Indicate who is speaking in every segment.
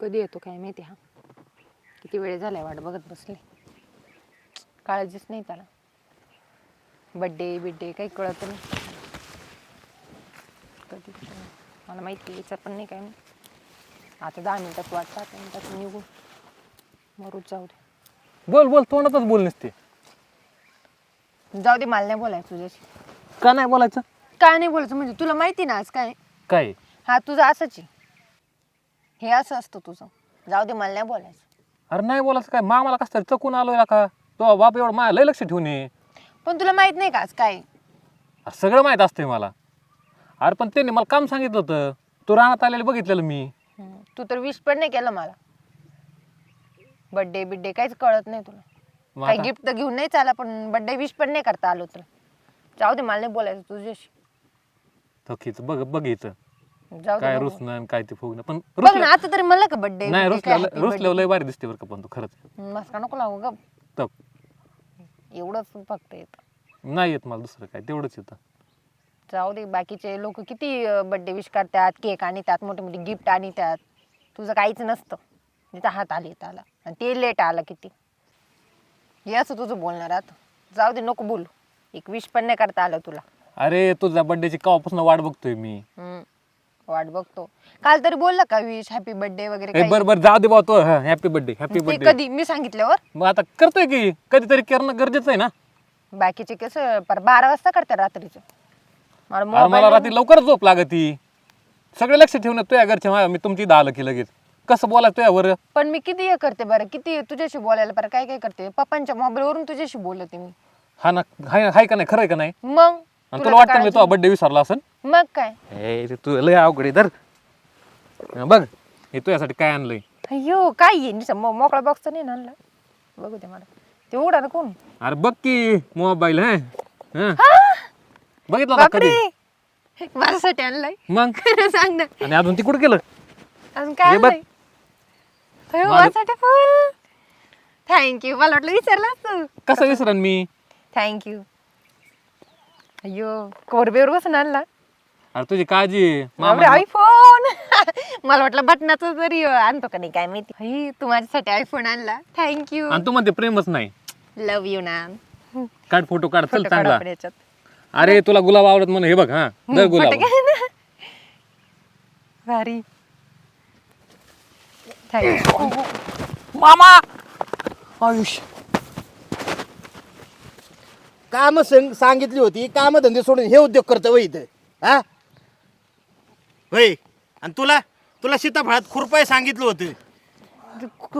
Speaker 1: कधी येतो काय माहिती हा? किती वेळ झालाय वाट बघत बसले. काळजीच नाही त्याला. बड्डे बिड्डे काही कळत नाही. कधी मला माहिती विचार पण नाही काय मी आता दहा मिनिटात वाट पाहते मिनिटात निघू. मरूच जाऊ दे.
Speaker 2: बोल बोल तोंडातच बोल नसते.
Speaker 1: जाऊ दे मला नाही बोलायचं तुझ्याशी.
Speaker 2: का नाही बोलायचं?
Speaker 1: काय नाही बोलायचं म्हणजे तुला माहिती ना आज काय?
Speaker 2: काय?
Speaker 1: हा तुझं असंच आहे. हे असं असतं तुझं. जाऊ दे मला नाही बोलायचं.
Speaker 2: अरे नाही बोलायचं काय? मामाला कसं तरी चकून आलोय का? तो बाप एवढं माझ्या लय लक्ष ठेवून ये.
Speaker 1: पण तुला माहीत नाही का आज काय?
Speaker 2: अरे सगळं माहीत असतंय मला. अरे पण त्यांनी मला काम सांगितलं होतं. तू रानात आलेलं बघितलेलं मी.
Speaker 1: हम्म. तू तर विश पण नाही केलं मला. बड्डे बिड्डे काहीच कळत नाही तुला.
Speaker 2: मग
Speaker 1: काही
Speaker 2: आता-
Speaker 1: गिफ्ट तर घेऊन नाही चाला पण बड्डे विश पण नाही करता आलो तुला जाऊ दे मला नाही बोलायचं तुझ्याशी.
Speaker 2: थकीच बघ बघितलं
Speaker 1: जाऊ दे
Speaker 2: काय
Speaker 1: नको.
Speaker 2: रुसणं काय ते फुगणं. पण
Speaker 1: बघ ना
Speaker 2: रुसलं
Speaker 1: आता तरी मला का बड्डे
Speaker 2: नाही रुसलं रुसल्यावर लय भारी दिसते बरं का पण तू खरंच.
Speaker 1: मस्का नको लागू ग.
Speaker 2: तप
Speaker 1: एवढंच फक्त येतं.
Speaker 2: नाही येत मला दुसरं काय तेवढंच येतं.
Speaker 1: जाऊ दे बाकीचे लोक किती बड्डे विश करतात केक आणि त्यात मोठे मोठे गिफ्ट आणि त्यात तुझं काहीच नसतं. तिथं हात आले आला. आणि ते लेट आलं किती. हे असं तुझं बोलणार आता. जाऊ दे नको बोलू. एक विश पण नाही करता आलं तुला.
Speaker 2: अरे तुझ्या बड्डेची कवापासून वाट बघतोय मी?
Speaker 1: हम्म. वाट बघतो. काल तरी बोलला का विश हॅपी बर्थडे वगैरे
Speaker 2: ए
Speaker 1: काही?
Speaker 2: बरं बरं जाऊ दे बा तो हॅपी बर्थडे हॅपी
Speaker 1: ते
Speaker 2: बर्थडे
Speaker 1: कधी मी सांगितल्यावर?
Speaker 2: मग आता करतोय की कधीतरी करणं गरजेचं आहे ना?
Speaker 1: बाकीचे कसं पर बारा वाजता करतात रात्रीचं. मला
Speaker 2: अरे मला
Speaker 1: मोबाईल
Speaker 2: रात्री लवकर झोप लागती. सगळे लक्ष ठेवून तुझ्या घरच्या मा- मी तुमची इथं आलं की लगेच. कसं बोला तुझ्यावर
Speaker 1: पण मी किती हे करते बरं किती तुझ्याशी बोलायला बरं काय काय करते? पप्पांच्या मोबाईल वरून तुझ्याशी बोलते मी.
Speaker 2: हा ना हाय हाय का नाही? खरं आहे का नाही?
Speaker 1: मग?
Speaker 2: आणि
Speaker 1: तुला
Speaker 2: वाटतं मी
Speaker 1: काळजी-
Speaker 2: तुझा बड्डे विसरला असन
Speaker 1: मग काय?
Speaker 2: ए ते तू लय अवघड आहे धर. हा, बघ हे तुझ्यासाठी काय आणलंय?
Speaker 1: अयो काय आहे? नुसतं मो- मोकळा बॉक्स नाही ना आणला? बघू दे मला. ते उघडा ना कोण?
Speaker 2: अरे बघ की मोबाईल हा. हा. बघितला का कधी?
Speaker 1: बापरे! माझ्यासाठी आणलाय.
Speaker 2: मग?
Speaker 1: खरं सांग ना.
Speaker 2: आणि अजून ती कुठे गेलं
Speaker 1: अजून काय
Speaker 2: हे बघ.
Speaker 1: आणलंय? अयो,
Speaker 2: माझं-
Speaker 1: माझ्यासाठी फुल थँक्यू मला वाटलं विचारलं तू
Speaker 2: कसं विसरन मी?
Speaker 1: थँक्यू अयो कोरबेवर बसून आणला.
Speaker 2: अरे तुझी काळजी आहे. मामा
Speaker 1: आयफोन मला वाटलं बटनाचं जरी आणतो का नाही काय माहिती. आई, तू माझ्यासाठी आयफोन आणला. थँक्यू
Speaker 2: आणि तू म्हणते प्रेमच नाही.
Speaker 1: लव यू ना.
Speaker 2: काढ फोटो काढ चल
Speaker 1: फोटो काढ
Speaker 2: चांगला.
Speaker 1: आपण याच्यात.
Speaker 2: अरे तुला गुलाब आवडत म्हणून हे बघ हा दर गुलाब.
Speaker 1: ना. भारी.
Speaker 2: मामा! आयुष.
Speaker 3: काम सांगितली होती काम धंदे सोडून हे उद्योग करतो वय इथं. हा? होय. आणि तुला तुला सीताफळात खुरपाय सांगितलं होतं.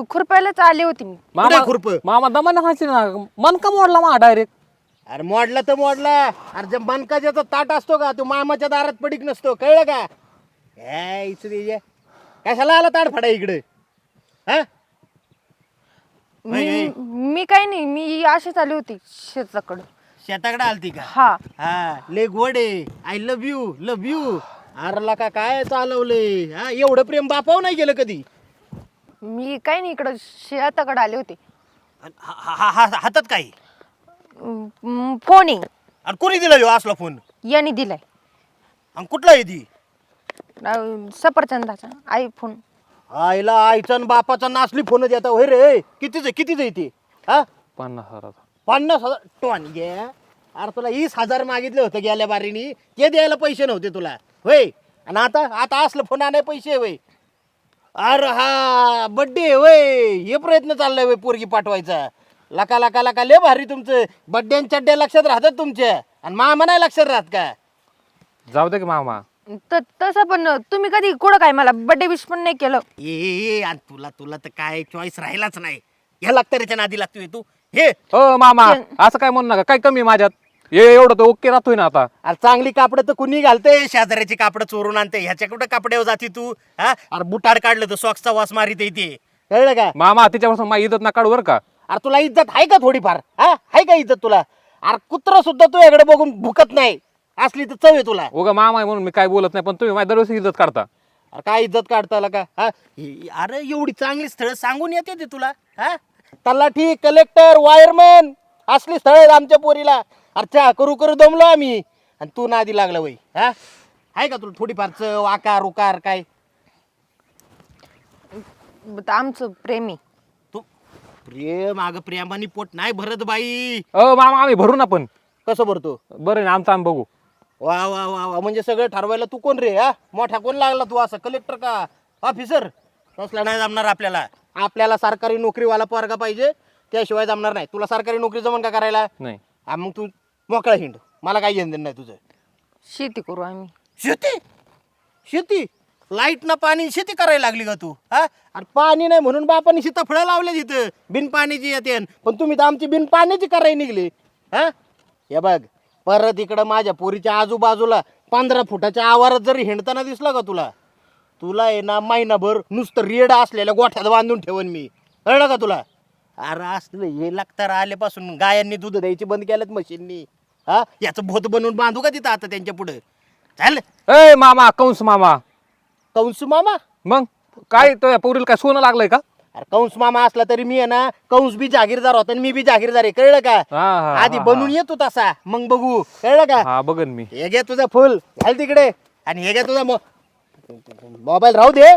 Speaker 1: खुरपायलाच आली होती मी.
Speaker 2: मामा
Speaker 3: खुरप?
Speaker 2: मामा दमाने हाची ना मन का मोडला मा डायरेक्ट?
Speaker 3: अरे मोडला तर मोडला. अरे जे मनकाच्याचा ताट असतो का तो मामाच्या दारात पडीक नसतो कळलं का? इचरी. कशाला आला ताट फाडा इकडे? हा?
Speaker 1: मी मी काही नाही मी अशीच आली होती शेताकडं
Speaker 3: शेताकडे आलती का?
Speaker 1: हा.
Speaker 3: हा ले गोडे I love you love you अरे का काय चालवलंय? हा एवढं प्रेम बापाव नाही गेलं कधी?
Speaker 1: मी काही नाही इकडं शेताकडं आले होते.
Speaker 3: हा- हा- हा- हातात काय?
Speaker 1: फोन आहे.
Speaker 3: आणि कोणी दिला ह्यो असला फोन?
Speaker 1: यांनी दिलाय.
Speaker 3: आणि कुठला आहे ती?
Speaker 1: अं, सफरचंदाचा आयफोन
Speaker 3: आईला आईचा आणि बापाचा नासली फोन देता होय रे. कितीच आहे कितीच आहे ती? हा?
Speaker 2: पन्नास हजाराचा.
Speaker 3: पन्नास हजार टोन घे. अरे तुला वीस हजार मागितले होते गेल्या बारीनी. ते द्यायला पैसे नव्हते तुला. होय. आणि आता आता असलं फोन आणाय पैसे होय. अरे हा बड्डे होय. हे प्रयत्न चाललाय होय पोरगी पाठवायचा. लका लका लका लय भारी तुमचं. बड्डे चड्ड्या लक्षात राहतात तुमच्या. आणि मामा नाही लक्षात राहत का?
Speaker 2: जाऊ दे की मामा.
Speaker 1: तर तसं पण तुम्ही कधी कुठं काय मला बर्थडे विश पण नाही केलं.
Speaker 3: ए, ए ए, आणि तुला तुला तर काय चॉईस राहिलाच नाही. ह्या लागतं नादी लागतोय तू. हे.
Speaker 2: हो मामा. असं काय म्हणू नका. काय कमी आहे माझ्यात? हे एवढं तर ओके राहतोय ना आता.
Speaker 3: अरे चांगली कापडं तर कुणी घालते शेजाऱ्याची कापडं चोरून आणते. ह्याच्या कुठं कापड्यावर जाती तू? हा? अरे बुटाड काढलं तर सॉक्सचा वास मारित येते. कळलं का?
Speaker 2: मामा तिच्यापासून माझी इज्जत ना काढू बरं का?
Speaker 3: अरे तुला इज्जत आहे का थोडीफार? हा? आहे का इज्जत तुला? अरे कुत्र सुद्धा तू याकडे बघून भुकत नाही. असली तर चव आहे तुला.
Speaker 2: उगा मामा आहे म्हणून मी काय बोलत नाही पण तुम्ही माझ्या दरवर्षी इज्जत काढता.
Speaker 3: अरे काय इज्जत काढता आला का? हा? हे- अरे एवढी चांगली स्थळ सांगून येते ते तुला. हा? तलाठी कलेक्टर वायरमॅन असली स्थळ आहेत आमच्या पोरीला. अरे चहा करू करू दमलो आम्ही. आणि तू नादी लागला वय हा? आहे का तुला थोडीफार चव आकार उकार काय?
Speaker 1: आमचं प्रेमी
Speaker 3: तू प्रेम अगं प्रेमाने पोट नाही भरत बाई.
Speaker 2: अ मामा आम्ही भरू ना पण.
Speaker 3: कसं भरतो?
Speaker 2: बरं ना आमचं आम्ही बघू.
Speaker 3: वा वा वा वा. म्हणजे सगळं ठरवायला तू कोण रे हा? मोठा कोण लागला तू असं? कलेक्टर का? ऑफिसर तसला नाही जमणार आपल्याला? आपल्याला सरकारी नोकरीवाला पोरगा पाहिजे. त्याशिवाय जमणार नाही. तुला सरकारी नोकरी जमन का करायला?
Speaker 2: नाही.
Speaker 3: हा मग तू मोकळा हिंड. मला काही घेणं देणं नाही तुझं.
Speaker 1: शेती करू आम्ही.
Speaker 3: शेती? शेती? लाइट ना पाणी शेती करायला लागली का तू? हा? अरे पाणी नाही म्हणून बापाने सीताफळं लावले तिथं बिन पाण्याची येते पण तुम्ही तर आमची बिन पाण्याची करायला निघली. हा? हे बघ परत इकडं माझ्या पोरीच्या आजूबाजूला पंधरा फुटाच्या आवारात जरी हिंडताना दिसला का तुला? तुला आहे ना महिनाभर नुसतं रेड असलेल्या गोठ्यात बांधून ठेवन मी. कळलं का तुला? अरे असलं हे लागतं आल्यापासून गायांनी दूध द्यायची बंद केल्यात मशीननी. हा? याचं भोत बनवून बांधू का तिथं आता त्यांच्या पुढं? चाल.
Speaker 2: ए मामा कंस मामा.
Speaker 3: कंस मामा?
Speaker 2: मग? काय तो पोरीला काय सोनं लागलंय का?
Speaker 3: अरे कंस मामा असला तरी मी आहे ना कंस बी जागीरदार होता आणि मी बी जागीरदार आहे कळलं का?
Speaker 2: हा,
Speaker 3: आधी
Speaker 2: हा,
Speaker 3: बनून येतो तसा मग बघू कळलं का?
Speaker 2: हा बघन मी.
Speaker 3: हे घे तुझं फुल घाल तिकडे. आणि हे घे तुझा मोबाईल राहू दे.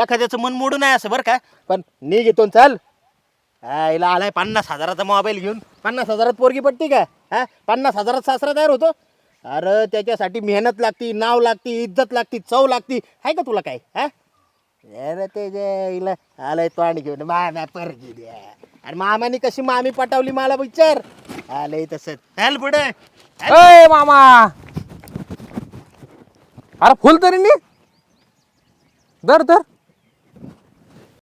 Speaker 3: एखाद्याचं मन मोडून नाही असं बरं का? पण नी घेतो चल. हा हिला आलाय पन्नास हजाराचा मोबाईल घेऊन. पन्नास हजारात पोरगी पडते का? हा पन्नास हजारात सासरा तयार होतो. अरे त्याच्यासाठी मेहनत लागती नाव लागती इज्जत लागती चव लागती. आहे का तुला काय? हा? अरे ते जे हिला आलाय तोंड घेऊन मामा परगी द्या. आणि मामाने कशी मामी पटावली मला विचार. आलंय तसंच. चल पुढे.
Speaker 2: ए मामा. अरे फुल तरी नी. दर दर